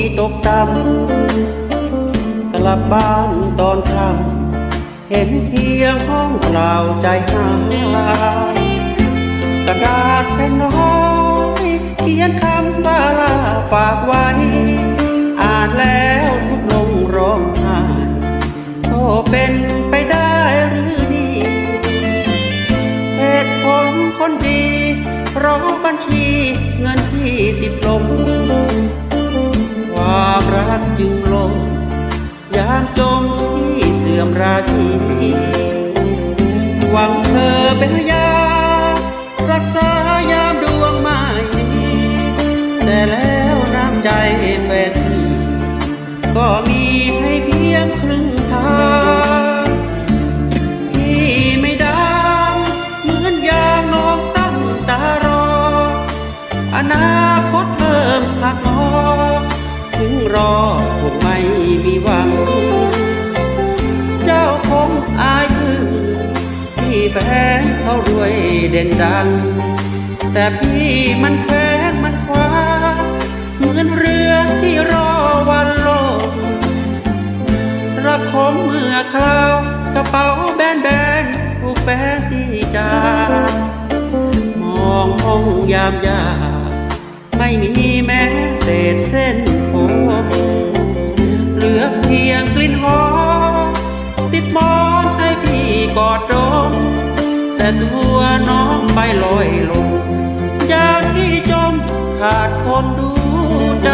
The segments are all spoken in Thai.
ีตกต่ำกลับบ้านตอนค่ำเห็นเทียงห้องเปล่าใจหายกระดาษเป็นน้อยเขียนคำว่าลาฝากไว้ อ่านแล้วทุกลงร้องไห้โอ้เป็นไปได้หรือนี่เหตุผลคนดีเพราะบัญชีเงินที่ติดลม กจึงลง ยามจมที่เสื่อมราศี หวังเธอเป็นยา รักษายามดวงไม่ดีแต่แล้วน้ำใจแฟนพี่ก็มีให้เพียงครึ่งทางพี่ไม่ดังเหมือนอย่างน้องตั้งตารอ อนาคตเพิ่มหักหอ ถึงรอคงไม่มีหวัง เจ้าคงอายพึ่งที่แฟนเขารวยเด่นดัง แต่พี่มันแค้นมันคว้าเหมือนเรือที่รอวันลกรักผมเมื่อคราวกระเป๋าแบนแบนผูกแฟนที่จามองห้องยามยาไม่มีแม้เศษเส้น อเพียงกลิ่นหอมติดมอนให้พี่กอดดมแต่ตัวน้องไปลอยลงจากที่จมขาดคนดูใจ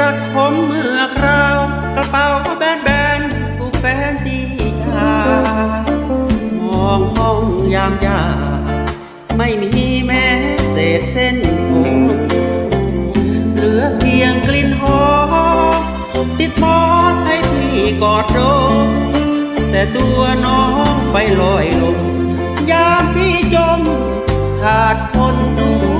รักผมเมื่อคราวกระเป๋าแบนแบนผู้แฟนที่ยามองมองยามยาไม่มีแม้เศษเส้นผมเหลือเพียงกลิ่นหอมติดมอให้พี่กอดโมแต่ตัวน้องไปลอยลมยามพี่จมขาดคนดู